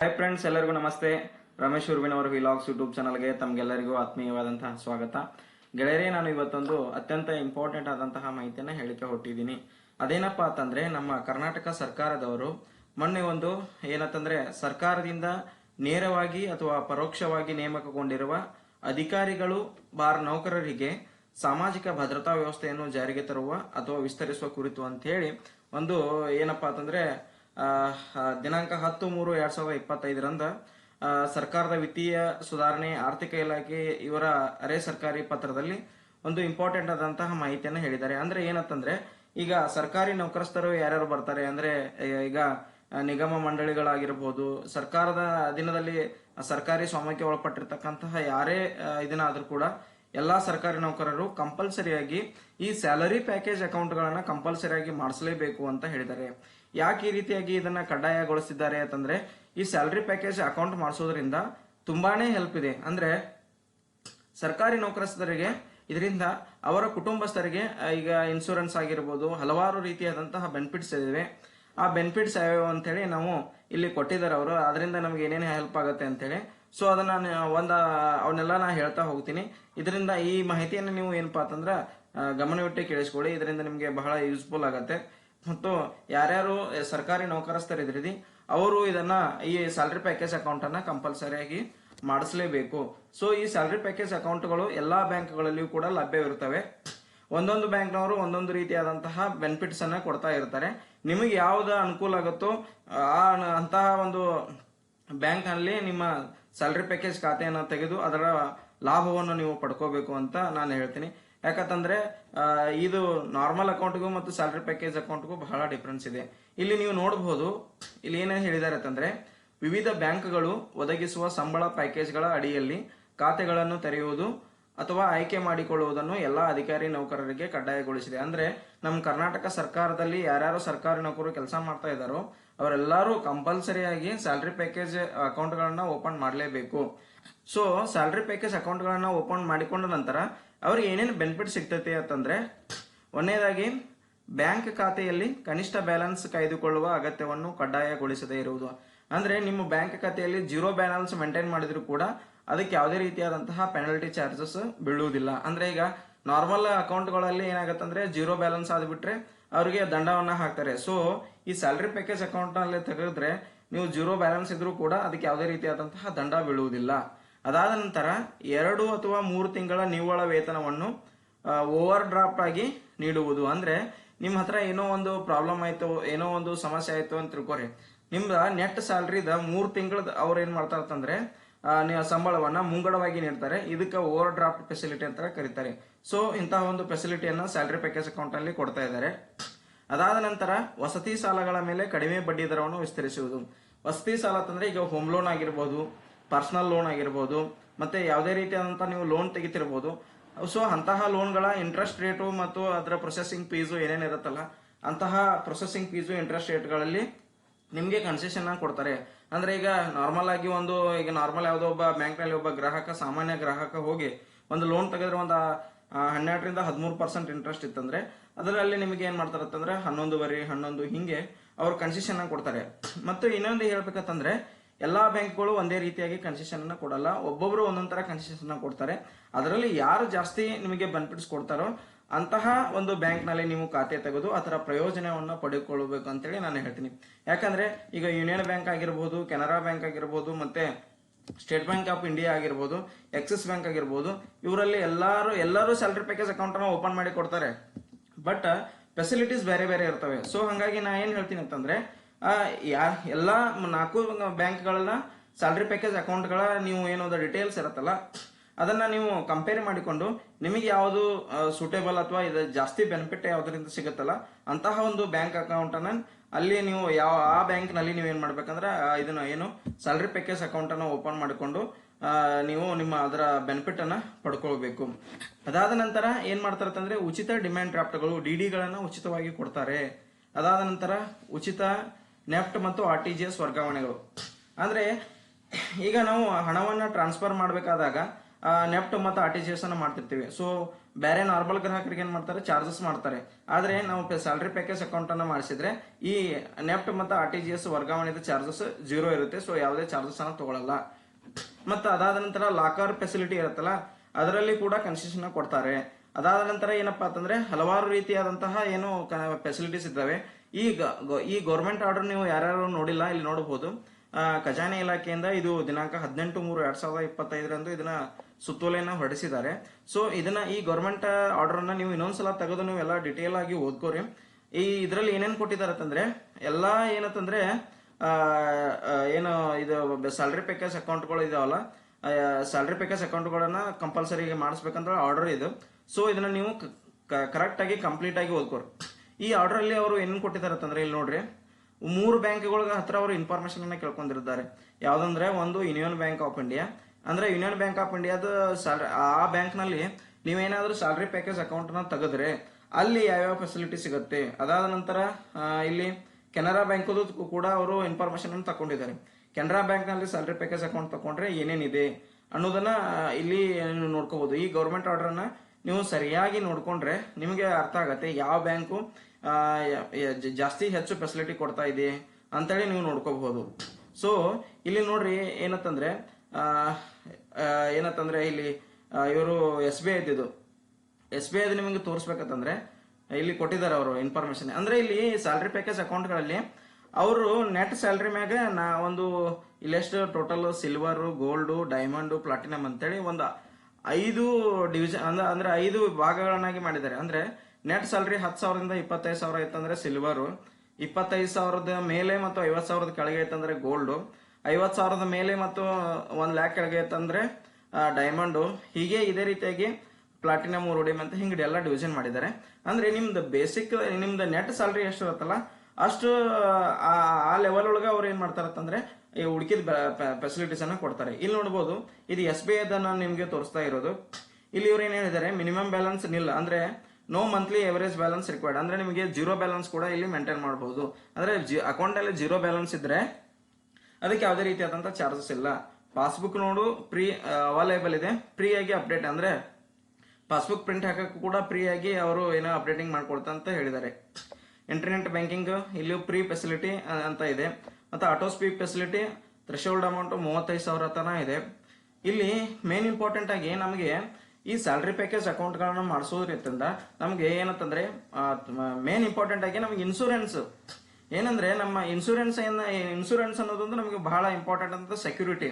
Hi friends ಎಲ್ಲರಿಗೂ ನಮಸ್ತೆ. Ramesh ಉರ್ವಿನವರ vlogs YouTube ಚಾನಲ್ಗೆ ತಮ್ಗೆಲ್ಲರಿಗೂ ಆತ್ಮೀಯವಾದಂತಹ ಸ್ವಾಗತ. ಗೆಳೆಯರೇ, ನಾನು ಇವತ್ತೊಂದು ಅತ್ಯಂತ ಇಂಪಾರ್ಟೆಂಟ್ ಆದಂತಹ ಮಾಹಿತಿಯನ್ನು ಹೇಳಿಕೆ ಹೊಟ್ಟಿದ್ದೀನಿ ಅದೇನಪ್ಪಾ ಅಂತಂದ್ರೆ, ನಮ್ಮ ಕರ್ನಾಟಕ ಸರ್ಕಾರದವರು ಮೊನ್ನೆ ಒಂದು ಏನಂತಂದ್ರೆ, ಸರ್ಕಾರದಿಂದ ನೇರವಾಗಿ ಅಥವಾ ಪರೋಕ್ಷವಾಗಿ ನೇಮಕಗೊಂಡಿರುವ ಅಧಿಕಾರಿಗಳು ಬಾರ್ ನೌಕರರಿಗೆ ಸಾಮಾಜಿಕ ಭದ್ರತಾ ವ್ಯವಸ್ಥೆಯನ್ನು ಜಾರಿಗೆ ತರುವ ಅಥವಾ ವಿಸ್ತರಿಸುವ ಕುರಿತು ಅಂತ ಹೇಳಿ ಒಂದು ಏನಪ್ಪಾ ಅಂತಂದ್ರೆ ದಿನಾಂಕ ಹತ್ತು ಮೂರು ಎರಡ್ ಸಾವಿರದ ಇಪ್ಪತ್ತೈದರಂದು ಸರ್ಕಾರದ ವಿತ್ತೀಯ ಸುಧಾರಣೆ, ಆರ್ಥಿಕ ಇಲಾಖೆ ಇವರ ಅರೆ ಸರ್ಕಾರಿ ಪತ್ರದಲ್ಲಿ ಒಂದು ಇಂಪಾರ್ಟೆಂಟ್ ಆದಂತಹ ಮಾಹಿತಿಯನ್ನು ಹೇಳಿದ್ದಾರೆ. ಅಂದ್ರೆ ಏನಂತಂದ್ರೆ, ಈಗ ಸರ್ಕಾರಿ ನೌಕರಸ್ಥರು ಯಾರ್ಯಾರು ಬರ್ತಾರೆ? ಅಂದ್ರೆ ಈಗ ನಿಗಮ ಮಂಡಳಿಗಳಾಗಿರ್ಬೋದು, ಸರ್ಕಾರದ ಅಧೀನದಲ್ಲಿ ಸರ್ಕಾರಿ ಸ್ವಾಮ್ಯಕ್ಕೆ ಒಳಪಟ್ಟಿರ್ತಕ್ಕಂತಹ ಯಾರೇ ಇದನ್ನಾದ್ರೂ ಕೂಡ ಎಲ್ಲಾ ಸರ್ಕಾರಿ ನೌಕರರು ಕಂಪಲ್ಸರಿಯಾಗಿ ಈ ಸ್ಯಾಲರಿ ಪ್ಯಾಕೇಜ್ ಅಕೌಂಟ್ಗಳನ್ನ ಕಂಪಲ್ಸರಿಯಾಗಿ ಮಾಡಿಸಲೇಬೇಕು ಅಂತ ಹೇಳಿದ್ದಾರೆ. ಯಾಕೆ ಈ ರೀತಿಯಾಗಿ ಇದನ್ನ ಕಡ್ಡಾಯಗೊಳಿಸಿದ್ದಾರೆ ಅಂತಂದ್ರೆ, ಈ ಸ್ಯಾಲರಿ ಪ್ಯಾಕೇಜ್ ಅಕೌಂಟ್ ಮಾಡಿಸೋದ್ರಿಂದ ತುಂಬಾನೇ ಹೆಲ್ಪ್ ಇದೆ. ಅಂದ್ರೆ, ಸರ್ಕಾರಿ ನೌಕರಸ್ಥರಿಗೆ, ಇದರಿಂದ ಅವರ ಕುಟುಂಬಸ್ಥರಿಗೆ ಈಗ ಇನ್ಶೂರೆನ್ಸ್ ಆಗಿರ್ಬೋದು, ಹಲವಾರು ರೀತಿಯಾದಂತಹ ಬೆನಿಫಿಟ್ಸ್ ಇವೆ. ಆ ಬೆನಿಫಿಟ್ಸ್ ಯಾವ್ಯಾವ ಅಂತೇಳಿ ನಾವು ಇಲ್ಲಿ ಕೊಟ್ಟಿದ್ದಾರೆ ಅವರು. ಅದರಿಂದ ನಮ್ಗೆ ಏನೇನು ಹೆಲ್ಪ್ ಆಗುತ್ತೆ ಅಂತೇಳಿ. ಸೊ ಅದನ್ನ ಒಂದು, ಅವನ್ನೆಲ್ಲ ನಾ ಹೇಳ್ತಾ ಹೋಗ್ತೀನಿ. ಇದರಿಂದ ಈ ಮಾಹಿತಿಯನ್ನು ನೀವು ಏನಪ್ಪಾ ಅಂತಂದ್ರೆ ಗಮನವಿಟ್ಟು ಕೇಳಿಸ್ಕೊಳ್ಳಿ. ಇದರಿಂದ ನಿಮಗೆ ಬಹಳ ಯೂಸ್ಫುಲ್ ಆಗತ್ತೆ. ಮತ್ತು ಯಾರ್ಯಾರು ಸರ್ಕಾರಿ ನೌಕರಸ್ಥರಿದ್ರಿ ಅವರು ಇದನ್ನ ಈ ಸ್ಯಾಲರಿ ಪ್ಯಾಕೇಜ್ ಅಕೌಂಟ್ ಅನ್ನ ಕಂಪಲ್ಸರಿಯಾಗಿ ಮಾಡಿಸಲೇಬೇಕು. ಸೊ ಈ ಸ್ಯಾಲರಿ ಪ್ಯಾಕೇಜ್ ಅಕೌಂಟ್ಗಳು ಎಲ್ಲಾ ಬ್ಯಾಂಕ್ಗಳಲ್ಲಿಯೂ ಕೂಡ ಲಭ್ಯವಿರುತ್ತವೆ. ಒಂದೊಂದು ಬ್ಯಾಂಕ್ನವರು ಒಂದೊಂದು ರೀತಿಯಾದಂತಹ ಬೆನಿಫಿಟ್ಸ್ ಅನ್ನ ಕೊಡ್ತಾ ಇರ್ತಾರೆ. ನಿಮಗೆ ಯಾವ್ದು ಅನುಕೂಲ ಆಗುತ್ತೋ, ಆ, ಅಂತಹ ಒಂದು ಬ್ಯಾಂಕ್ನಲ್ಲಿ ನಿಮ್ಮ ಸ್ಯಾಲರಿ ಪ್ಯಾಕೇಜ್ ಖಾತೆಯನ್ನು ತೆಗೆದು ಅದರ ಲಾಭವನ್ನು ನೀವು ಪಡ್ಕೋಬೇಕು ಅಂತ ನಾನು ಹೇಳ್ತೀನಿ. ಯಾಕಂತಂದ್ರೆ ಇದು ನಾರ್ಮಲ್ ಅಕೌಂಟ್ಗೂ ಮತ್ತು ಸ್ಯಾಲರಿ ಪ್ಯಾಕೇಜ್ ಅಕೌಂಟ್ಗೂ ಬಹಳ ಡಿಫ್ರೆನ್ಸ್ ಇದೆ. ಇಲ್ಲಿ ನೀವು ನೋಡಬಹುದು ಇಲ್ಲಿ ಏನೇನು ಹೇಳಿದ್ದಾರೆ ಅಂತಂದ್ರೆ, ವಿವಿಧ ಬ್ಯಾಂಕ್ಗಳು ಒದಗಿಸುವ ಸಂಬಳ ಪ್ಯಾಕೇಜ್ಗಳ ಅಡಿಯಲ್ಲಿ ಖಾತೆಗಳನ್ನು ತೆರೆಯುವುದು ಅಥವಾ ಆಯ್ಕೆ ಮಾಡಿಕೊಳ್ಳುವುದನ್ನು ಎಲ್ಲಾ ಅಧಿಕಾರಿ ನೌಕರರಿಗೆ ಕಡ್ಡಾಯಗೊಳಿಸಿದೆ. ಅಂದ್ರೆ ನಮ್ಮ ಕರ್ನಾಟಕ ಸರ್ಕಾರದಲ್ಲಿ ಯಾರ್ಯಾರು ಸರ್ಕಾರಿ ನೌಕರರು ಕೆಲಸ ಮಾಡ್ತಾ ಇದ್ದಾರೋ, ಅವರೆಲ್ಲರೂ ಕಂಪಲ್ಸರಿಯಾಗಿ ಸ್ಯಾಲರಿ ಪ್ಯಾಕೇಜ್ ಅಕೌಂಟ್ಗಳನ್ನ ಓಪನ್ ಮಾಡಲೇಬೇಕು. ಸೊ ಸ್ಯಾಲರಿ ಪ್ಯಾಕೇಜ್ ಅಕೌಂಟ್ಗಳನ್ನ ಓಪನ್ ಮಾಡಿಕೊಂಡ ನಂತರ ಅವ್ರಿಗೆ ಏನೇನು ಬೆನಿಫಿಟ್ ಸಿಗ್ತೈತೆ ಅಂತಂದ್ರೆ, ಒಂದನೇದಾಗಿ ಬ್ಯಾಂಕ್ ಖಾತೆಯಲ್ಲಿ ಕನಿಷ್ಠ ಬ್ಯಾಲೆನ್ಸ್ ಕಾಯ್ದುಕೊಳ್ಳುವ ಅಗತ್ಯವನ್ನು ಕಡ್ಡಾಯಗೊಳಿಸದೇ ಇರುವುದು. ಅಂದ್ರೆ ನಿಮ್ಮ ಬ್ಯಾಂಕ್ ಖಾತೆಯಲ್ಲಿ ಜೀರೋ ಬ್ಯಾಲೆನ್ಸ್ ಮೇಂಟೈನ್ ಮಾಡಿದರೂ ಕೂಡ ಅದಕ್ಕೆ ಯಾವುದೇ ರೀತಿಯಾದಂತಹ ಪೆನಲ್ಟಿ ಚಾರ್ಜಸ್ ಬೀಳುವುದಿಲ್ಲ. ಅಂದ್ರೆ ಈಗ ನಾರ್ಮಲ್ ಅಕೌಂಟ್ಗಳಲ್ಲಿ ಏನಾಗತ್ತಂದ್ರೆ ಜೀರೋ ಬ್ಯಾಲೆನ್ಸ್ ಆದ್ಬಿಟ್ರೆ ಅವರಿಗೆ ದಂಡವನ್ನ ಹಾಕ್ತಾರೆ. ಸೊ ಈ ಸ್ಯಾಲರಿ ಪ್ಯಾಕೇಜ್ ಅಕೌಂಟ್ನಲ್ಲಿ ತೆಗೆದ್ರೆ ನೀವು ಜೀರೋ ಬ್ಯಾಲೆನ್ಸ್ ಇದ್ರೂ ಕೂಡ ಅದಕ್ಕೆ ಯಾವುದೇ ರೀತಿಯಾದಂತಹ ದಂಡ ಬೀಳುವುದಿಲ್ಲ. ಅದಾದ ನಂತರ ಎರಡು ಅಥವಾ ಮೂರು ತಿಂಗಳ ನಿವ್ವಳ ವೇತನವನ್ನು ಓವರ್ ಡ್ರಾಫ್ಟ್ ಆಗಿ ನೀಡುವುದು. ಅಂದ್ರೆ ನಿಮ್ಮ ಹತ್ರ ಏನೋ ಒಂದು ಪ್ರಾಬ್ಲಮ್ ಆಯ್ತು ಏನೋ ಒಂದು ಸಮಸ್ಯೆ ಆಯ್ತು ಅಂತ ತಿಳ್ಕೊರಿ. ನಿಮ್ದ ನೆಟ್ ಸ್ಯಾಲ್ರಿದ ಮೂರ್ ತಿಂಗಳದ ಅವ್ರು ಏನ್ ಮಾಡ್ತಾರ ಅಂತಂದ್ರೆ ಆ, ಸಂಬಳವನ್ನ ಮುಂಗಡವಾಗಿ ನೀಡ್ತಾರೆ. ಇದಕ್ಕೆ ಓವರ್ ಡ್ರಾಫ್ಟ್ ಫೆಸಿಲಿಟಿ ಅಂತ ಕರೀತಾರೆ. ಸೊ ಇಂತಹ ಒಂದು ಫೆಸಿಲಿಟಿಯನ್ನ ಸ್ಯಾಲ್ರಿ ಪ್ಯಾಕೇಜ್ ಅಕೌಂಟ್ ಅಲ್ಲಿ ಕೊಡ್ತಾ ಇದ್ದಾರೆ ಅದಾದ ನಂತರ ವಸತಿ ಸಾಲಗಳ ಮೇಲೆ ಕಡಿಮೆ ಬಡ್ಡಿ ದರವನ್ನು ವಿಸ್ತರಿಸುವುದು. ವಸತಿ ಸಾಲ ಅಂತಂದ್ರೆ ಈಗ ಹೋಮ್ ಲೋನ್ ಆಗಿರ್ಬೋದು ಪರ್ಸನಲ್ ಲೋನ್ ಆಗಿರ್ಬೋದು, ಮತ್ತೆ ಯಾವುದೇ ರೀತಿಯಾದಂಥ ನೀವು ಲೋನ್ ತೆಗಿತಿರ್ಬೋದು. ಸೊ ಅಂತಹ ಲೋನ್ಗಳ ಇಂಟ್ರೆಸ್ಟ್ ರೇಟು ಮತ್ತು ಅದರ ಪ್ರೊಸೆಸಿಂಗ್ ಫೀಸು ಏನೇನಿರುತ್ತಲ್ಲ ಅಂತಹ ಪ್ರೊಸೆಸಿಂಗ್ ಫೀಸು ಇಂಟ್ರೆಸ್ಟ್ ರೇಟ್ಗಳಲ್ಲಿ ನಿಮಗೆ ಕನ್ಸೆಷನ್ ಕೊಡ್ತಾರೆ. ಅಂದ್ರೆ ಈಗ ನಾರ್ಮಲ್ ಆಗಿ ಒಂದು, ಈಗ ನಾರ್ಮಲ್ ಯಾವುದೋ ಒಬ್ಬ ಬ್ಯಾಂಕ್ನಲ್ಲಿ ಒಬ್ಬ ಗ್ರಾಹಕ, ಸಾಮಾನ್ಯ ಗ್ರಾಹಕ ಹೋಗಿ ಒಂದು ಲೋನ್ ತೆಗೆದ್ರೆ ಒಂದು ಹನ್ನೆರಡರಿಂದ ಹದಿಮೂರು ಪರ್ಸೆಂಟ್ ಇಂಟ್ರೆಸ್ಟ್ ಇತ್ತಂದ್ರೆ, ಅದರಲ್ಲಿ ನಿಮಗೆ ಏನ್ ಮಾಡ್ತಾರೆ ಅಂತಂದ್ರೆ ಹನ್ನೊಂದುವರೆ, ಹನ್ನೊಂದು ಹಿಂಗೆ ಅವ್ರು ಕನ್ಸೆಷನ್ ಕೊಡ್ತಾರೆ. ಮತ್ತು ಇನ್ನೊಂದು ಹೇಳ್ಬೇಕಂತಂದ್ರೆ ಎಲ್ಲಾ ಬ್ಯಾಂಕ್ಗಳು ಒಂದೇ ರೀತಿಯಾಗಿ ಕನ್ಸೆಷನ್ ಅನ್ನ ಕೊಡಲ್ಲ. ಒಬ್ಬೊಬ್ರು ಒಂದೊಂದರ ಕನ್ಸೆಷನ್ ಕನ್ಸೆಷನ್ ಕೊಡ್ತಾರೆ. ಅದರಲ್ಲಿ ಯಾರು ಜಾಸ್ತಿ ನಿಮಗೆ ಬೆನಿಫಿಟ್ಸ್ ಕೊಡ್ತಾರೋ ಅಂತಹ ಒಂದು ಬ್ಯಾಂಕ್ನಲ್ಲಿ ನೀವು ಖಾತೆ ತೆಗೆದು ಅದರ ಪ್ರಯೋಜನವನ್ನು ಪಡೆದುಕೊಳ್ಳಬೇಕು ಅಂತೇಳಿ ನಾನು ಹೇಳ್ತೀನಿ. ಯಾಕಂದ್ರೆ ಈಗ ಯೂನಿಯನ್ ಬ್ಯಾಂಕ್ ಆಗಿರ್ಬೋದು, ಕೆನರಾ ಬ್ಯಾಂಕ್ ಆಗಿರ್ಬೋದು, ಮತ್ತೆ ಸ್ಟೇಟ್ ಬ್ಯಾಂಕ್ ಆಫ್ ಇಂಡಿಯಾ ಆಗಿರ್ಬೋದು, ಎಕ್ಸಿಸ್ ಬ್ಯಾಂಕ್ ಆಗಿರ್ಬೋದು, ಇವರಲ್ಲಿ ಎಲ್ಲರೂ ಎಲ್ಲರೂ ಸ್ಯಾಲರಿ ಪ್ಯಾಕೇಜ್ ಅಕೌಂಟ್ ಅನ್ನು ಓಪನ್ ಮಾಡಿ ಕೊಡ್ತಾರೆ. ಬಟ್ ಫೆಸಿಲಿಟೀಸ್ ಬೇರೆ ಬೇರೆ ಇರ್ತವೆ. ಸೊ ಹಂಗಾಗಿ ನಾ ಏನ್ ಹೇಳ್ತೀನಿ ಅಂತಂದ್ರೆ ಯಾ, ಎಲ್ಲ ನಾಲ್ಕು ಬ್ಯಾಂಕ್ಗಳನ್ನ ಸ್ಯಾಲ್ರಿ ಪ್ಯಾಕೇಜ್ ಅಕೌಂಟ್ಗಳ ನೀವು ಏನು ಡಿಟೇಲ್ಸ್ ಇರುತ್ತಲ್ಲ, ಅದನ್ನ ನೀವು ಕಂಪೇರ್ ಮಾಡಿಕೊಂಡು ನಿಮಗೆ ಯಾವುದು ಸೂಟೇಬಲ್ ಅಥವಾ ಇದು ಜಾಸ್ತಿ ಬೆನಿಫಿಟ್ ಯಾವ್ದರಿಂದ ಸಿಗುತ್ತಲ್ಲ, ಅಂತಹ ಒಂದು ಬ್ಯಾಂಕ್ ಅಕೌಂಟ್ ಅನ್ನ ಅಲ್ಲಿ ನೀವು ಯಾವ, ಆ ಬ್ಯಾಂಕ್ನಲ್ಲಿ ನೀವು ಏನು ಮಾಡ್ಬೇಕಂದ್ರೆ ಇದನ್ನು ಏನು ಸ್ಯಾಲ್ರಿ ಪ್ಯಾಕೇಜ್ ಅಕೌಂಟನ್ನು ಓಪನ್ ಮಾಡಿಕೊಂಡು ನೀವು ನಿಮ್ಮ ಅದರ ಬೆನಿಫಿಟ್ ಅನ್ನ ಪಡ್ಕೊಳ್ಬೇಕು. ಅದಾದ ನಂತರ ಏನು ಮಾಡ್ತಾರಂತಂದರೆ ಉಚಿತ ಡಿಮ್ಯಾಂಡ್ ಡ್ರಾಫ್ಟ್ಗಳು ಡಿಡಿಗಳನ್ನ ಉಚಿತವಾಗಿ ಕೊಡ್ತಾರೆ. ಅದಾದ ನಂತರ ಉಚಿತ ನೆಫ್ಟ್ ಮತ್ತು ಆರ್ ಟಿ ಜಿ ಎಸ್ ವರ್ಗಾವಣೆಗಳು. ಅಂದ್ರೆ, ಈಗ ನಾವು ಹಣವನ್ನು ಟ್ರಾನ್ಸ್ಫರ್ ಮಾಡಬೇಕಾದಾಗ ನೆಫ್ಟ್ ಮತ್ತು ಆರ್ ಟಿ ಜಿ ಎಸ್ ಅನ್ನ ಮಾಡ್ತಿರ್ತೀವಿ. ಸೊ ಬೇರೆ ನಾರ್ಮಲ್ ಗ್ರಾಹಕರಿಗೆ ಏನ್ ಮಾಡ್ತಾರೆ? ಚಾರ್ಜಸ್ ಮಾಡ್ತಾರೆ. ಆದ್ರೆ, ನಾವು ಸ್ಯಾಲ್ರಿ ಪ್ಯಾಕೇಜ್ ಅಕೌಂಟ್ ಅನ್ನ ಮಾಡಿಸಿದ್ರೆ, ಈ ನೆಫ್ಟ್ ಮತ್ತು ಆರ್ ಟಿ ಜಿ ಎಸ್ ವರ್ಗಾವಣೆದ ಚಾರ್ಜಸ್ ಜೀರೋ ಇರುತ್ತೆ. ಸೊ ಯಾವುದೇ ಚಾರ್ಜಸ್ ಅನ್ನ ತಗೊಳ್ಳಲ್ಲ ಮತ್ತು ಅದಾದ ನಂತರ ಲಾಕರ್ ಫೆಸಿಲಿಟಿ ಇರುತ್ತಲ್ಲ, ಅದರಲ್ಲಿ ಕೂಡ ಕನ್ಸೆಷನ್ ಕೊಡ್ತಾರೆ. ಅದಾದ ನಂತರ ಏನಪ್ಪಾ ಅಂತಂದ್ರೆ ಹಲವಾರು ರೀತಿಯಾದಂತಹ ಏನು ಫೆಸಿಲಿಟೀಸ್ ಇದ್ದಾವೆ. ಈಗ ಈ ಗೌರ್ಮೆಂಟ್ ಆರ್ಡರ್ ನೀವು ಯಾರ್ಯಾರು ನೋಡಿಲ್ಲ, ಇಲ್ಲಿ ನೋಡಬಹುದು. ಖಜಾನೆ ಇಲಾಖೆಯಿಂದ ಇದು ದಿನಾಂಕ ಹದಿನೆಂಟು ಮೂರು ಎರಡ್ ಸಾವಿರದ ಇಪ್ಪತ್ತೈದರಂದು ಇದನ್ನ ಸುತ್ತೋಲೆಯನ್ನ ಹೊರಡಿಸಿದ್ದಾರೆ. ಸೊ ಇದನ್ನ ಈ ಗೌರ್ಮೆಂಟ್ ಆರ್ಡರ್ ಅನ್ನ ನೀವು ಇನ್ನೊಂದ್ಸಲ ತೆಗೆದು ನೀವು ಎಲ್ಲ ಡಿಟೇಲ್ ಆಗಿ ಓದ್ಕೋರಿ. ಈ ಇದರಲ್ಲಿ ಏನೇನು ಕೊಟ್ಟಿದ್ದಾರೆ ಅಂತಂದ್ರೆ, ಎಲ್ಲಾ ಏನಂತಂದ್ರೆ ಏನು ಇದು ಸ್ಯಾಲ್ರಿ ಪ್ಯಾಕೇಜ್ ಅಕೌಂಟ್ಗಳು ಇದಾವಲ್ಲ ಸ್ಯಾಲ್ರಿ ಪ್ಯಾಕೇಜ್ ಅಕೌಂಟ್ಗಳನ್ನ ಕಂಪಲ್ಸರಿ ಮಾಡಿಸ್ಬೇಕಂತ ಆರ್ಡರ್ ಇದು. ಸೊ ಇದನ್ನ ನೀವು ಕರೆಕ್ಟ್ ಆಗಿ ಕಂಪ್ಲೀಟ್ ಆಗಿ ಓದ್ಕೋರಿ. ಈ ಆರ್ಡರ್ ಅಲ್ಲಿ ಅವರು ಏನು ಕೊಟ್ಟಿದ್ದಾರೆ ಅಂತಂದ್ರೆ ಇಲ್ಲಿ ನೋಡ್ರಿ. ಮೂರು ಬ್ಯಾಂಕ್ಗಳ ಹತ್ರ ಅವರು ಇನ್ಫಾರ್ಮೇಶನ್ ಅನ್ನ ಕೇಳ್ಕೊಂಡಿರ್ತಾರೆ. ಯಾವ್ದಂದ್ರೆ ಒಂದು ಯೂನಿಯನ್ ಬ್ಯಾಂಕ್ ಆಫ್ ಇಂಡಿಯಾ ಅಂದ್ರೆ ಯೂನಿಯನ್ ಬ್ಯಾಂಕ್ ಆಫ್ ಇಂಡಿಯಾದ ಆ ಬ್ಯಾಂಕ್ನಲ್ಲಿ ನೀವೇನಾದ್ರೂ ಸ್ಯಾಲರಿ ಪ್ಯಾಕೇಜ್ ಅಕೌಂಟ್ನ ತೆಗೆದ್ರೆ ಅಲ್ಲಿ ಯಾವ ಯಾವ ಫೆಸಿಲಿಟಿ ಸಿಗುತ್ತೆ. ಅದಾದ ನಂತರ ಇಲ್ಲಿ ಕೆನರಾ ಬ್ಯಾಂಕ್ ಕೂಡ ಅವರು ಇನ್ಫಾರ್ಮೇಶನ್ ಅನ್ನು ತಕೊಂಡಿದ್ದಾರೆ ಕೆನರಾ ಬ್ಯಾಂಕ್ನಲ್ಲಿ ಸ್ಯಾಲರಿ ಪ್ಯಾಕೇಜ್ ಅಕೌಂಟ್ ತಕೊಂಡ್ರೆ ಏನೇನಿದೆ ಅನ್ನೋದನ್ನ ಇಲ್ಲಿ ನೋಡ್ಕೋಬಹುದು ಈ ಗೌರ್ಮೆಂಟ್ ಆರ್ಡರ್ ಅನ್ನ ನೀವು ಸರಿಯಾಗಿ ನೋಡ್ಕೊಂಡ್ರೆ ನಿಮಗೆ ಅರ್ಥ ಆಗತ್ತೆ, ಯಾವ ಬ್ಯಾಂಕು ಜಾಸ್ತಿ ಹೆಚ್ಚು ಫೆಸಿಲಿಟಿ ಕೊಡ್ತಾ ಇದೆ ಅಂತೇಳಿ ನೀವು ನೋಡ್ಕೋಬಹುದು. ಸೊ ಇಲ್ಲಿ ನೋಡ್ರಿ ಏನತ್ತಂದ್ರೆ ಏನತ್ತಂದ್ರೆ ಇಲ್ಲಿ ಇವರು ಎಸ್ ಬಿ ಐ ಇದ್ದಿದ್ದು. ಎಸ್ ಬಿ ಐದು ನಿಮಗೆ ತೋರಿಸ್ಬೇಕಂತಂದ್ರೆ ಇಲ್ಲಿ ಕೊಟ್ಟಿದ್ದಾರೆ ಅವರು ಇನ್ಫಾರ್ಮೇಶನ್ ಅಂದ್ರೆ ಇಲ್ಲಿ ಸ್ಯಾಲ್ರಿ ಪ್ಯಾಕೇಜ್ ಅಕೌಂಟ್ಗಳಲ್ಲಿ ಅವರು ನೆಟ್ ಸ್ಯಾಲ್ರಿ ಮ್ಯಾಗ ನಾ ಒಂದು, ಇಲ್ಲೆಷ್ಟು total silver gold diamond platinum ಅಂತೇಳಿ ಒಂದು ಐದು ಡಿವಿಷನ್ ಅಂದ್ರೆ ಅಂದ್ರೆ ಐದು ಭಾಗಗಳನ್ನಾಗಿ ಮಾಡಿದ್ದಾರೆ. ಅಂದ್ರೆ ನೆಟ್ ಸ್ಯಾಲ್ರಿ ಹತ್ತು ಸಾವಿರದಿಂದ ಇಪ್ಪತ್ತೈದು ಸಾವಿರ ಇತ್ತಂದ್ರೆ ಸಿಲ್ವರ್ ಇಪ್ಪತ್ತೈದು ಸಾವಿರದ ಮೇಲೆ ಮತ್ತು ಐವತ್ತು ಸಾವಿರದ ಕೆಳಗೆ ಇತ್ತಂದ್ರೆ ಗೋಲ್ಡ್ ಐವತ್ತು ಸಾವಿರದ ಮೇಲೆ ಮತ್ತು ಒಂದು ಲ್ಯಾಕ್ ಕೆಳಗೆ ಇತ್ತಂದ್ರೆ ಡೈಮಂಡು ಹೀಗೆ ಇದೇ ರೀತಿಯಾಗಿ ಪ್ಲಾಟಿನಮ್ ರೋಡಿಯಂ ಅಂತ ಹಿಂಗೆ ಎಲ್ಲ ಡಿವಿಷನ್ ಮಾಡಿದ್ದಾರೆ. ಅಂದ್ರೆ ನಿಮ್ದು ಬೇಸಿಕ್ ನಿಮ್ದು ನೆಟ್ ಸ್ಯಾಲ್ರಿ ಎಷ್ಟು ಇರುತ್ತಲ್ಲ, ಅಷ್ಟು, ಆ ಆ ಲೆವೆಲ್ ಒಳಗೆ ಅವ್ರು ಏನ್ ಮಾಡ್ತಾರಂತಂದ್ರೆ ಈ ಹುಡುಕಿದ ಫೆಸಿಲಿಟೀಸ್ ಅನ್ನ ಕೊಡ್ತಾರೆ. ಇಲ್ಲಿ ನೋಡ್ಬೋದು, ಇದು ಎಸ್ ಬಿ ಐದನ್ನ ನಿಮ್ಗೆ ತೋರಿಸ್ತಾ ಇರೋದು. ಇಲ್ಲಿ ಇವ್ರು ಏನ್ ಹೇಳಿದ್ದಾರೆ ಮಿನಿಮಮ್ ಬ್ಯಾಲೆನ್ಸ್ ನಿಲ್ಲ. ಅಂದ್ರೆ no monthly average balance required ಅಂದ್ರೆ ನಿಮಗೆ ಜೀರೋ ಬ್ಯಾಲೆನ್ಸ್ ಕೂಡ ಇಲ್ಲಿ ಮೇಂಟೈನ್ ಮಾಡಬಹುದು ಅಂದ್ರೆ ಅಕೌಂಟ್ ಅಲ್ಲಿ ಜೀರೋ ಬ್ಯಾಲೆನ್ಸ್ ಇದ್ರೆ, ಅದಕ್ಕೆ ಯಾವುದೇ ರೀತಿಯಾದಂತ ಚಾರ್ಜಸ್ ಇಲ್ಲ. ಪಾಸ್ಬುಕ್ ನೋಡು ಫ್ರೀ ಅವೈಲೇಬಲ್ ಇದೆ. ಫ್ರೀ ಆಗಿ ಅಪ್ಡೇಟ್ ಅಂದ್ರೆ ಪಾಸ್ಬುಕ್ ಪ್ರಿಂಟ್ ಹಾಕಕ್ಕೂ ಕೂಡ ಫ್ರೀ ಆಗಿ ಅವರು ಏನೋ ಅಪ್ಡೇಟಿಂಗ್ ಅಂತ ಹೇಳಿದ್ದಾರೆ. ಇಂಟರ್ನೆಟ್ ಬ್ಯಾಂಕಿಂಗ್ ಇಲ್ಲಿ ಫ್ರೀ ಫೆಸಿಲಿಟಿ ಅಂತ ಇದೆ. ಮತ್ತು auto speed facility threshold amount ಮೂವತ್ತೈದು ಸಾವಿರ ತನ ಇದೆ. ಇಲ್ಲಿ ಮೇನ್ ಇಂಪಾರ್ಟೆಂಟ್ ಆಗಿ ನಮಗೆ ಈ ಸ್ಯಾಲ್ರಿ ಪ್ಯಾಕೇಜ್ ಅಕೌಂಟ್ಗಳನ್ನ ಮಾಡಿಸೋದ್ರಿಂದ ನಮಗೆ ಏನಂತಂದ್ರೆ ಮೇನ್ ಇಂಪಾರ್ಟೆಂಟ್ ಆಗಿ ನಮಗೆ ಇನ್ಸೂರೆನ್ಸ್ ಏನಂದ್ರೆ ನಮ್ಮ ಇನ್ಸೂರೆನ್ಸ್ ಇನ್ಸೂರೆನ್ಸ್ ಅನ್ನೋದೊಂದು ನಮಗೆ ಬಹಳ ಇಂಪಾರ್ಟೆಂಟ್ ಅಂತ ಸೆಕ್ಯೂರಿಟಿ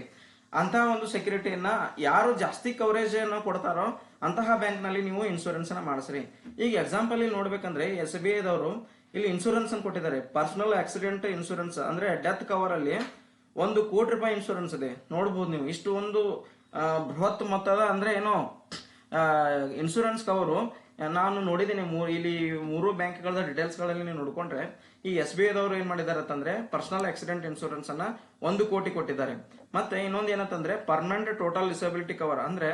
ಅಂತಹ ಒಂದು ಸೆಕ್ಯೂರಿಟಿಯನ್ನ ಯಾರು ಜಾಸ್ತಿ ಕವರೇಜ್ ಅನ್ನು ಕೊಡ್ತಾರೋ ಅಂತಹ ಬ್ಯಾಂಕ್ನಲ್ಲಿ ನೀವು ಇನ್ಸೂರೆನ್ಸ್ ಅನ್ನ ಮಾಡಿಸ್ರಿ. ಈಗ ಎಕ್ಸಾಂಪಲ್ ಇಲ್ಲಿ ನೋಡ್ಬೇಕಂದ್ರೆ ಎಸ್ ಬಿ ಐದವರು ಇಲ್ಲಿ ಇನ್ಶೂರೆನ್ಸ್ ಅನ್ನು ಕೊಟ್ಟಿದ್ದಾರೆ. ಪರ್ಸನಲ್ ಆಕ್ಸಿಡೆಂಟ್ ಇನ್ಶೂರೆನ್ಸ್ ಅಂದ್ರೆ ಡೆತ್ ಕವರ್ ಅಲ್ಲಿ ಒಂದು ಕೋಟಿ ರೂಪಾಯಿ ಇನ್ಶೂರೆನ್ಸ್ ಇದೆ. ನೋಡಬಹುದು ನೀವು. ಇಷ್ಟು ಒಂದು ಬೃಹತ್ ಮೊತ್ತದ ಅಂದ್ರೆ ಏನೋ ಇನ್ಶೂರೆನ್ಸ್ ಕವರು ನಾನು ನೋಡಿದ್ದೀನಿ ಮೂರು, ಇಲ್ಲಿ ಮೂರು ಬ್ಯಾಂಕ್ಗಳ ಡೀಟೇಲ್ಸ್ಗಳಲ್ಲಿ ನೀವು ನೋಡಿಕೊಂಡ್ರೆ, ಈ ಎಸ್ ಬಿ ಐದವರು ಏನ್ ಮಾಡಿದ್ದಾರೆ ಅಂತಂದ್ರೆ ಪರ್ಸನಲ್ ಆಕ್ಸಿಡೆಂಟ್ ಇನ್ಶೂರೆನ್ಸ್ ಅನ್ನ ಒಂದು ಕೋಟಿ ಕೊಟ್ಟಿದ್ದಾರೆ. ಮತ್ತೆ ಇನ್ನೊಂದು ಏನಂತಂದ್ರೆ ಪರ್ಮನೆಂಟ್ ಟೋಟಲ್ ಡಿಸಬಿಲಿಟಿ ಕವರ್ ಅಂದ್ರೆ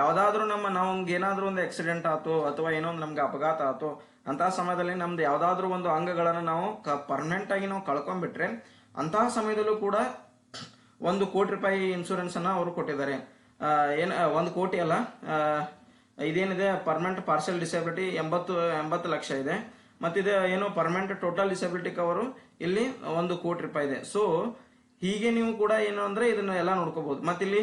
ಯಾವ್ದಾದ್ರು ನಮ್ಮ ನಮ್ಗೆ ಏನಾದ್ರೂ ಒಂದು ಆಕ್ಸಿಡೆಂಟ್ ಆಯ್ತು, ಅಥವಾ ಏನೋ ಒಂದು ನಮ್ಗೆ ಅಪಘಾತ ಆಯ್ತು ಅಂತಹ ಸಮಯದಲ್ಲಿ ನಮ್ದು ಯಾವ್ದಾದ್ರು ಒಂದು ಅಂಗಗಳನ್ನು ನಾವು ಪರ್ಮನೆಂಟ್ ಆಗಿ ನಾವು ಕಳ್ಕೊಂಡ್ಬಿಟ್ರೆ ಅಂತಹ ಸಮಯದಲ್ಲೂ ಕೂಡ ಒಂದು ಕೋಟಿ ರೂಪಾಯಿ ಇನ್ಶೂರೆನ್ಸ್ ಅನ್ನ ಅವರು ಕೊಟ್ಟಿದ್ದಾರೆ. ಏನು ಒಂದು ಕೋಟಿ ಅಲ್ಲ ಇದೇನಿದೆ ಪರ್ಮನೆಂಟ್ ಪಾರ್ಷಲ್ ಡಿಸಬಿಲಿಟಿ ಎಂಬತ್ತು ಎಂಬತ್ತು ಲಕ್ಷ ಇದೆ. ಮತ್ತಿದೆ ಏನು ಪರ್ಮನೆಂಟ್ ಟೋಟಲ್ ಡಿಸಬಿಲಿಟಿ ಕವರು ಇಲ್ಲಿ ಒಂದು ಕೋಟಿ ರೂಪಾಯಿ ಇದೆ. ಸೊ ಹೀಗೆ ನೀವು ಕೂಡ ಏನು ಅಂದ್ರೆ ಇದನ್ನ ಎಲ್ಲ ನೋಡ್ಕೋಬಹುದು ಮತ್ತಿಲ್ಲಿ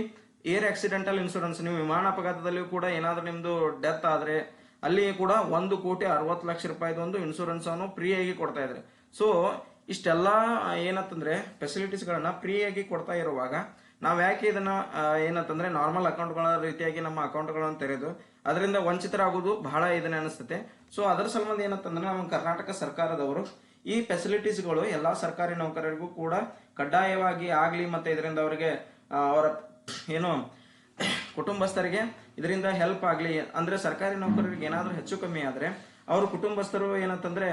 ಏರ್ ಆಕ್ಸಿಡೆಂಟಲ್ ಇನ್ಶೂರೆನ್ಸ್ ನೀವು ವಿಮಾನ ಅಪಘಾತದಲ್ಲಿಯೂ ಕೂಡ ಏನಾದ್ರೂ ನಿಮ್ದು ಡೆತ್ ಆದ್ರೆ ಅಲ್ಲಿ ಕೂಡ ಒಂದು ಕೋಟಿ ಅರವತ್ತು ಲಕ್ಷ ರೂಪಾಯಿದು ಒಂದು ಇನ್ಶೂರೆನ್ಸ್ ಅನ್ನು ಫ್ರೀ ಆಗಿ ಕೊಡ್ತಾ ಇದ್ದಾರೆ. ಸೊ ಇಷ್ಟೆಲ್ಲ ಏನಂತಂದ್ರೆ ಫೆಸಿಲಿಟೀಸ್ ಗಳನ್ನ ಫ್ರೀ ಆಗಿ ಕೊಡ್ತಾ ಇರುವಾಗ ನಾವು ಯಾಕೆ ಇದನ್ನ ಏನಂತಂದ್ರೆ ನಾರ್ಮಲ್ ಅಕೌಂಟ್ಗಳ ರೀತಿಯಾಗಿ ನಮ್ಮ ಅಕೌಂಟ್ಗಳನ್ನು ತೆರೆದು ಅದರಿಂದ ವಂಚಿತರಾಗೋದು ಬಹಳ ಇದನ್ನ ಅನಿಸ್ತತೆ. ಸೊ ಅದರ ಸಂಬಂಧ ಏನಂತಂದ್ರೆ ನಮ್ಮ ಕರ್ನಾಟಕ ಸರ್ಕಾರದವರು ಈ ಫೆಸಿಲಿಟೀಸ್ಗಳು ಎಲ್ಲಾ ಸರ್ಕಾರಿ ನೌಕರರಿಗೂ ಕೂಡ ಕಡ್ಡಾಯವಾಗಿ ಆಗ್ಲಿ ಮತ್ತೆ ಇದರಿಂದ ಅವರಿಗೆ ಅವರ, ಏನು, ಕುಟುಂಬಸ್ಥರಿಗೆ ಇದರಿಂದ ಹೆಲ್ಪ್ ಆಗ್ಲಿ, ಅಂದ್ರೆ ಸರ್ಕಾರಿ ನೌಕರರಿಗೆ ಏನಾದ್ರೂ ಹೆಚ್ಚು ಕಮ್ಮಿ ಆದ್ರೆ, ಅವ್ರ ಕುಟುಂಬಸ್ಥರು ಏನಂತಂದ್ರೆ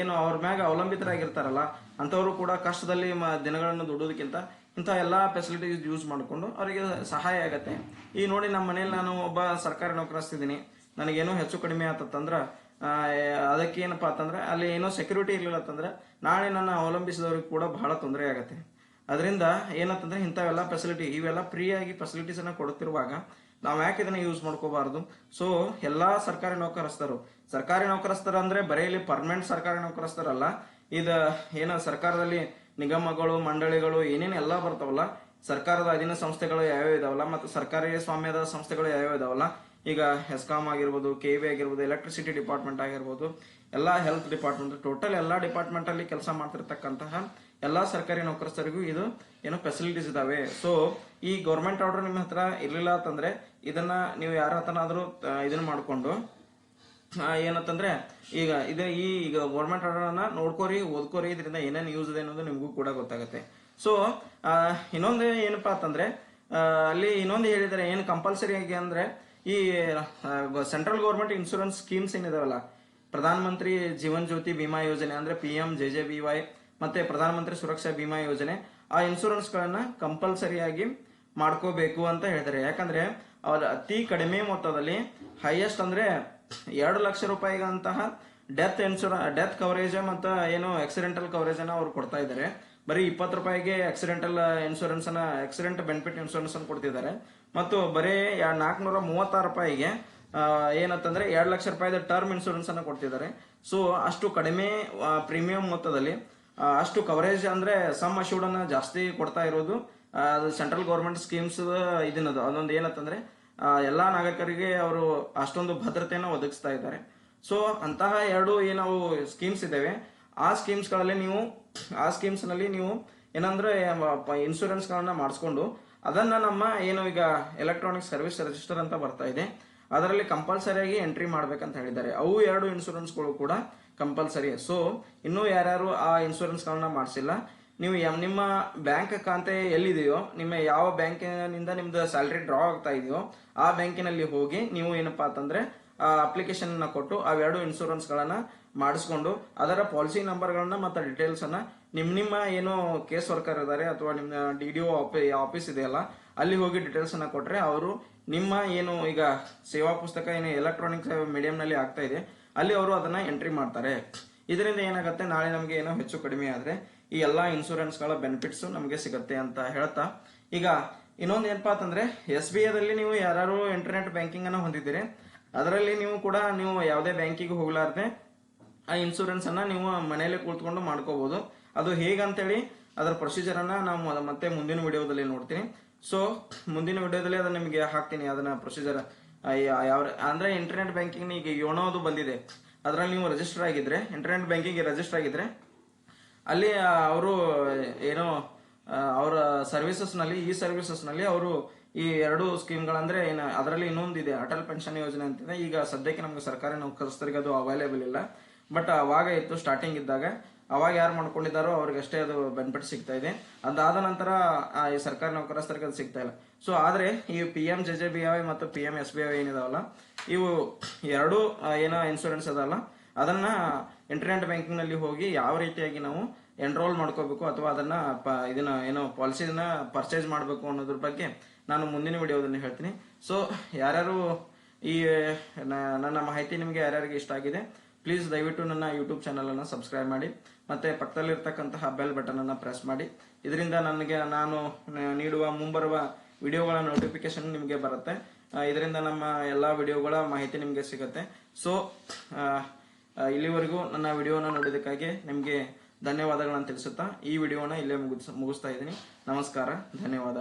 ಏನು ಅವ್ರ ಮ್ಯಾಗ ಅವಲಂಬಿತರಾಗಿರ್ತಾರಲ್ಲ ಅಂತವರು ಕೂಡ ಕಷ್ಟದಲ್ಲಿ ದಿನಗಳನ್ನು ದುಡೋದಕ್ಕಿಂತ ಇಂಥ ಎಲ್ಲಾ ಫೆಸಿಲಿಟೀಸ್ ಯೂಸ್ ಮಾಡಿಕೊಂಡು ಅವರಿಗೆ ಸಹಾಯ ಆಗತ್ತೆ. ಈ ನೋಡಿ ನಮ್ಮ ಮನೇಲಿ ನಾನು ಒಬ್ಬ ಸರ್ಕಾರಿ ನೌಕರಿಸ್ತಿದ್ದೀನಿ ನನಗೇನು ಹೆಚ್ಚು ಕಡಿಮೆ ಆತಂದ್ರ ಅದಕ್ಕೆ ಏನಪ್ಪಾ ಅಂತಂದ್ರೆ, ಅಲ್ಲಿ ಏನೋ ಸೆಕ್ಯೂರಿಟಿ ಇರಲಿಲ್ಲ ಅಂತಂದ್ರೆ, ನಾಳೆ ನನ್ನ ಅವಲಂಬಿಸಿದವ್ರಿಗೆ ಕೂಡ ಬಹಳ ತೊಂದರೆ ಆಗತ್ತೆ. ಅದರಿಂದ ಏನಂತಂದ್ರೆ ಇಂಥವೆಲ್ಲ ಫೆಸಿಲಿಟಿ ಇವೆಲ್ಲ ಫ್ರೀ ಆಗಿ ಫೆಸಿಲಿಟೀಸ್ ಅನ್ನ ಕೊಡ್ತಿರುವಾಗ ನಾವ್ ಯಾಕೆ ಇದನ್ನ ಯೂಸ್ ಮಾಡ್ಕೋಬಾರ್ದು? ಸೊ ಎಲ್ಲಾ ಸರ್ಕಾರಿ ನೌಕರಸ್ಥರು ಸರ್ಕಾರಿ ನೌಕರಸ್ಥರು ಅಂದ್ರೆ ಬರೀ ಇಲ್ಲಿ ಪರ್ಮನೆಂಟ್ ಸರ್ಕಾರಿ ನೌಕರಸ್ಥರಲ್ಲ. ಇದ ಏನ ಸರ್ಕಾರದಲ್ಲಿ ನಿಗಮಗಳು, ಮಂಡಳಿಗಳು, ಏನೇನು ಎಲ್ಲಾ ಬರ್ತಾವಲ್ಲ, ಸರ್ಕಾರದ ಅಧೀನ ಸಂಸ್ಥೆಗಳು ಯಾವ್ಯಾವ ಇದಾವಲ್ಲ, ಮತ್ತು ಸರ್ಕಾರಿ ಸ್ವಾಮ್ಯದ ಸಂಸ್ಥೆಗಳು ಯಾವ್ಯಾವ ಇದಾವಲ್ಲ, ಈಗ ಹೆಸ್ಕಾಮ್ ಆಗಿರ್ಬೋದು ಕೆ ವಿ ಆಗಿರ್ಬೋದು ಎಲೆಕ್ಟ್ರಿಸಿಟಿ ಡಿಪಾರ್ಟ್ಮೆಂಟ್ ಆಗಿರ್ಬೋದು, ಎಲ್ಲ ಹೆಲ್ತ್ ಡಿಪಾರ್ಟ್ಮೆಂಟ್ ಟೋಟಲ್ ಎಲ್ಲಾ ಡಿಪಾರ್ಟ್ಮೆಂಟ್ ಅಲ್ಲಿ ಕೆಲಸ ಮಾಡ್ತಿರ್ತಕ್ಕಂತಹ ಎಲ್ಲಾ ಸರ್ಕಾರಿ ನೌಕರಸ್ಥರಿಗೂ ಇದು ಏನೋ ಫೆಸಿಲಿಟೀಸ್ ಇದಾವೆ. ಸೊ ಈ ಗೌರ್ಮೆಂಟ್ ಆರ್ಡರ್ ನಿಮ್ಮ ಹತ್ರ ಇರ್ಲಿಲ್ಲ ಅಂತಂದ್ರೆ ಇದನ್ನ ನೀವು ಯಾರ ಹತ್ರನಾದ್ರೂ ಇದನ್ನ ಮಾಡಿಕೊಂಡು ಏನಂತಂದ್ರೆ, ಈಗ ಇದು ಈ, ಈಗ ಗೌರ್ಮೆಂಟ್ ಅನ್ನ ನೋಡ್ಕೋರಿ, ಓದ್ಕೋರಿ, ಇದರಿಂದ ಏನೇನು ಯೂಸ್ ಇದೆ ಅನ್ನೋದು ನಿಮಗೂ ಕೂಡ ಗೊತ್ತಾಗುತ್ತೆ. ಸೊ ಇನ್ನೊಂದು ಏನಪ್ಪಾ ಅಂತಂದ್ರೆ ಅಲ್ಲಿ ಇನ್ನೊಂದು ಹೇಳಿದರೆ, ಏನು ಕಂಪಲ್ಸರಿ ಆಗಿ ಅಂದ್ರೆ, ಈ ಸೆಂಟ್ರಲ್ ಗೌರ್ಮೆಂಟ್ ಇನ್ಶೂರೆನ್ಸ್ ಸ್ಕೀಮ್ಸ್ ಏನಿದಾವಲ್ಲ ಪ್ರಧಾನ ಮಂತ್ರಿ ಜೀವನ್ ಜ್ಯೋತಿ ಬಿಮಾ ಯೋಜನೆ ಅಂದ್ರೆ P M J J B Y ಮತ್ತೆ ಪ್ರಧಾನ ಮಂತ್ರಿ ಸುರಕ್ಷಾ ಬಿಮಾ ಯೋಜನೆ, ಆ ಇನ್ಶೂರೆನ್ಸ್ ಕಂಪಲ್ಸರಿಯಾಗಿ ಮಾಡ್ಕೋಬೇಕು ಅಂತ ಹೇಳ್ತಾರೆ ಯಾಕಂದ್ರೆ ಅವರ ಅತಿ ಕಡಿಮೆ ಮೊತ್ತದಲ್ಲಿ ಹೈಯೆಸ್ಟ್ ಅಂದ್ರೆ ಎರಡು ಲಕ್ಷ ರೂಪಾಯಿಗಂತಹ ಡೆತ್ ಇನ್ಶೂರೆನ್ಸ್ ಡೆತ್ ಕವರೇಜ್ ಮತ್ತು ಏನು ಆಕ್ಸಿಡೆಂಟಲ್ ಕವರೇಜ್ ಅನ್ನ ಅವ್ರು ಕೊಡ್ತಾ ಇದ್ದಾರೆ. ಬರೀ ಇಪ್ಪತ್ತು ರೂಪಾಯಿಗೆ ಆಕ್ಸಿಡೆಂಟಲ್ ಇನ್ಶೂರೆನ್ಸ್ ಅನ್ನ ಆಕ್ಸಿಡೆಂಟ್ ಬೆನಿಫಿಟ್ ಇನ್ಶೂರೆನ್ಸ್ ಅನ್ನು ಕೊಡ್ತಿದ್ದಾರೆ. ಮತ್ತು ಬರೀ ನಾಲ್ಕುನೂರ ಮೂವತ್ತಾರು ರೂಪಾಯಿಗೆ ಏನಂತಂದ್ರೆ ಎರಡು ಲಕ್ಷ ರೂಪಾಯಿದ ಟರ್ಮ್ ಇನ್ಶೂರೆನ್ಸ್ ಅನ್ನ ಕೊಡ್ತಿದ್ದಾರೆ. ಸೊ ಅಷ್ಟು ಕಡಿಮೆ ಪ್ರೀಮಿಯಂ ಮೊತ್ತದಲ್ಲಿ ಅಷ್ಟು ಕವರೇಜ್ ಅಂದ್ರೆ ಸಮ್ ಅಶ್ಯೂರ್ಡ್ ಅನ್ನ ಜಾಸ್ತಿ ಕೊಡ್ತಾ ಇರೋದು ಅದು ಸೆಂಟ್ರಲ್ ಗೌರ್ಮೆಂಟ್ ಸ್ಕೀಮ್ಸ್ ಇದನ್ನದು ಅದೊಂದು ಏನಂತಂದ್ರೆ ಎಲ್ಲ ನಾಗರಿಕರಿಗೆ ಅವರು ಅಷ್ಟೊಂದು ಭದ್ರತೆಯನ್ನು ಒದಗಿಸ್ತಾ ಇದ್ದಾರೆ. ಸೊ ಅಂತಹ ಎರಡು ಏನವು ಸ್ಕೀಮ್ಸ್ ಇದ್ದಾವೆ ಆ ಸ್ಕೀಮ್ಸ್ಗಳಲ್ಲಿ ನೀವು, ಆ ಸ್ಕೀಮ್ಸ್ನಲ್ಲಿ ನೀವು ಏನಂದ್ರೆ ಇನ್ಶೂರೆನ್ಸ್ ಗಳನ್ನ ಮಾಡಿಸ್ಕೊಂಡು, ಅದನ್ನ ನಮ್ಮ ಏನು ಈಗ ಎಲೆಕ್ಟ್ರಾನಿಕ್ ಸರ್ವಿಸ್ ರಿಜಿಸ್ಟರ್ ಅಂತ ಬರ್ತಾ ಇದೆ. ಅದರಲ್ಲಿ ಕಂಪಲ್ಸರಿಯಾಗಿ ಎಂಟ್ರಿ ಮಾಡ್ಬೇಕಂತ ಹೇಳಿದ್ದಾರೆ. ಅವು ಎರಡು ಇನ್ಶೂರೆನ್ಸ್ಗಳು ಕೂಡ ಕಂಪಲ್ಸರಿ. ಸೊ ಇನ್ನೂ ಯಾರ್ಯಾರು ಆ ಇನ್ಶೂರೆನ್ಸ್ ಗಳನ್ನ ಮಾಡಿಸಿಲ್ಲ ನೀವು ನಿಮ್ಮ ಬ್ಯಾಂಕ್ ಖಾತೆ ಎಲ್ಲಿದೆಯೋ, ನಿಮ್ಮ ಯಾವ ಬ್ಯಾಂಕಿನಿಂದ ನಿಮ್ದು ಸ್ಯಾಲರಿ ಡ್ರಾ ಆಗ್ತಾ ಇದೆಯೋ, ಆ ಬ್ಯಾಂಕಿನಲ್ಲಿ ಹೋಗಿ ನೀವು ಏನಪ್ಪಾ ಅಂತಂದ್ರೆ ಅಪ್ಲಿಕೇಶನ್ ಕೊಟ್ಟು ಅವೆರಡು ಇನ್ಶೂರೆನ್ಸ್ ಗಳನ್ನ ಮಾಡಿಸ್ಕೊಂಡು, ಅದರ ಪಾಲಿಸಿ ನಂಬರ್ ಗಳನ್ನ ಮತ್ತೆ ಡೀಟೇಲ್ಸ್ ಅನ್ನ ನಿಮ್ ನಿಮ್ಮ ಏನು ಕೇಸ್ ವರ್ಕರ್ ಇದ್ದಾರೆ ಅಥವಾ ನಿಮ್ಮ ಡಿ ಡಿ ಆಫೀಸ್ ಇದೆಯಲ್ಲ, ಅಲ್ಲಿ ಹೋಗಿ ಡೀಟೇಲ್ಸ್ ಅನ್ನ ಕೊಟ್ರೆ ಅವರು ನಿಮ್ಮ ಏನು ಈಗ ಸೇವಾ ಪುಸ್ತಕ ಏನು ಎಲೆಕ್ಟ್ರಾನಿಕ್ ಮೀಡಿಯಂ ನಲ್ಲಿ ಆಗ್ತಾ ಇದೆ, ಅಲ್ಲಿ ಅವರು ಅದನ್ನ ಎಂಟ್ರಿ ಮಾಡ್ತಾರೆ. ಇದರಿಂದ ಏನಾಗುತ್ತೆ, ನಾಳೆ ನಮಗೆ ಏನೋ ಹೆಚ್ಚು ಕಡಿಮೆ ಆದ್ರೆ ಈ ಎಲ್ಲಾ ಇನ್ಶೂರೆನ್ಸ್ಗಳ ಬೆನಿಫಿಟ್ಸ್ ನಮಗೆ ಸಿಗುತ್ತೆ ಅಂತ ಹೇಳ್ತಾ. ಈಗ ಇನ್ನೊಂದು ಏನಪ್ಪಾ ಅಂತಂದ್ರೆ ಎಸ್ ಬಿ ಐದಲ್ಲಿ ನೀವು ಯಾರು ಇಂಟರ್ನೆಟ್ ಬ್ಯಾಂಕಿಂಗ್ ಅನ್ನು ಹೊಂದಿದ್ದೀರಿ, ಅದರಲ್ಲಿ ನೀವು ಕೂಡ ನೀವು ಯಾವುದೇ ಬ್ಯಾಂಕಿಗೆ ಹೋಗ್ಲಾರ್ದೆ ಆ ಇನ್ಶೂರೆನ್ಸ್ ಅನ್ನ ನೀವು ಮನೆಯಲ್ಲೇ ಕೂತ್ಕೊಂಡು ಮಾಡ್ಕೋಬಹುದು ಅದು ಹೇಗಂತೇಳಿ ಅದರ ಪ್ರೊಸೀಜರ್ ಅನ್ನ ನಾವು ಮತ್ತೆ ಮುಂದಿನ ವಿಡಿಯೋದಲ್ಲಿ ನೋಡ್ತೀನಿ. ಸೊ ಮುಂದಿನ ವಿಡಿಯೋದಲ್ಲಿ ಅದನ್ನ ನಿಮಗೆ ಹಾಕ್ತೀನಿ, ಅದನ್ನ ಪ್ರೊಸೀಜರ್ ಯಾವ, ಅಂದ್ರೆ ಇಂಟರ್ನೆಟ್ ಬ್ಯಾಂಕಿಂಗ್ ಈಗ ಯೋನೋದು ಬಂದಿದೆ. ಅದರಲ್ಲಿ ನೀವು ರಿಜಿಸ್ಟರ್ ಆಗಿದ್ರೆ ಇಂಟರ್ನೆಟ್ ಬ್ಯಾಂಕಿಂಗ್ ರಿಜಿಸ್ಟರ್ ಆಗಿದ್ರೆ ಅಲ್ಲಿ ಅವರು ಏನೋ ಅವರ ಸರ್ವಿಸಸ್ನಲ್ಲಿ, ಈ ಸರ್ವಿಸಸ್ನಲ್ಲಿ ಅವರು ಈ ಎರಡು ಸ್ಕೀಮ್ಗಳಂದ್ರೆ ಏನು, ಅದರಲ್ಲಿ ಇನ್ನೊಂದಿದೆ ಅಟಲ್ ಪೆನ್ಷನ್ ಯೋಜನೆ ಅಂತಿದೆ. ಈಗ ಸದ್ಯಕ್ಕೆ ನಮ್ಗೆ ಸರ್ಕಾರಿ ನೌಕರಸ್ಥರಿಗೆ ಅದು ಅವೈಲೇಬಲ್ ಇಲ್ಲ. ಬಟ್ ಅವಾಗ ಇತ್ತು ಸ್ಟಾರ್ಟಿಂಗ್ ಇದ್ದಾಗ. ಅವಾಗ ಯಾರು ಮಾಡ್ಕೊಂಡಿದ್ದಾರೋ ಅವ್ರಿಗೆ ಅಷ್ಟೇ ಅದು ಬೆನಿಫಿಟ್ ಸಿಗ್ತಾ ಇದೆ. ಅದಾದ ನಂತರ ಈ ಸರ್ಕಾರಿ ನೌಕರಸ್ಥರಿಗೆ ಅದು ಸಿಗ್ತಾ ಇಲ್ಲ. ಸೊ ಆದ್ರೆ, ಈ P M J J B I ಮತ್ತು P M S B I ಏನಿದಾವಲ್ಲ, ಇವು ಎರಡು ಏನೋ ಇನ್ಶೂರೆನ್ಸ್ ಅದಲ್ಲ. ಅದನ್ನ ಇಂಟರ್ನೆಟ್ ಬ್ಯಾಂಕಿಂಗ್ನಲ್ಲಿ ಹೋಗಿ ಯಾವ ರೀತಿಯಾಗಿ ನಾವು ಎನ್ರೋಲ್ ಮಾಡ್ಕೋಬೇಕು ಅಥವಾ ಅದನ್ನ ಇದನ್ನ ಏನೋ ಪಾಲಿಸಿನ ಪರ್ಚೇಸ್ ಮಾಡಬೇಕು ಅನ್ನೋದ್ರ ಬಗ್ಗೆ ನಾನು ಮುಂದಿನ ವಿಡಿಯೋದಲ್ಲಿ ಹೇಳ್ತೀನಿ. ಸೊ ಯಾರ್ಯಾರು ಈ ನನ್ನ ಮಾಹಿತಿ ನಿಮಗೆ ಯಾರ್ಯಾರಿಗೆ ಇಷ್ಟ ಆಗಿದೆ ಪ್ಲೀಸ್ ದಯವಿಟ್ಟು ನನ್ನ ಯೂಟ್ಯೂಬ್ ಚಾನಲ್ ಅನ್ನು ಸಬ್ಸ್ಕ್ರೈಬ್ ಮಾಡಿ, ಮತ್ತೆ ಪಕ್ಕದಲ್ಲಿರ್ತಕ್ಕಂತಹ ಬೆಲ್ ಅನ್ನ ಪ್ರೆಸ್ ಮಾಡಿ. ಇದರಿಂದ ನನಗೆ, ನಾನು ನೀಡುವ ಮುಂಬರುವ ವಿಡಿಯೋಗಳ ನೋಟಿಫಿಕೇಶನ್ ನಿಮಗೆ ಬರುತ್ತೆ. ಇದರಿಂದ ನಮ್ಮ ಎಲ್ಲಾ ವಿಡಿಯೋಗಳ ಮಾಹಿತಿ ನಿಮಗೆ ಸಿಗುತ್ತೆ. ಸೊ ಇಲ್ಲಿವರೆಗೂ ನನ್ನ ವಿಡಿಯೋನ ನೋಡಿದ್ದಕ್ಕಾಗಿ ನಿಮಗೆ ಧನ್ಯವಾದಗಳನ್ನು ತಿಳಿಸುತ್ತಾ ಈ ವಿಡಿಯೋನ ಇಲ್ಲೇ ಮುಗಿಸ್ ಮುಗಿಸ್ತಾ ಇದ್ದೀನಿ. ನಮಸ್ಕಾರ, ಧನ್ಯವಾದ.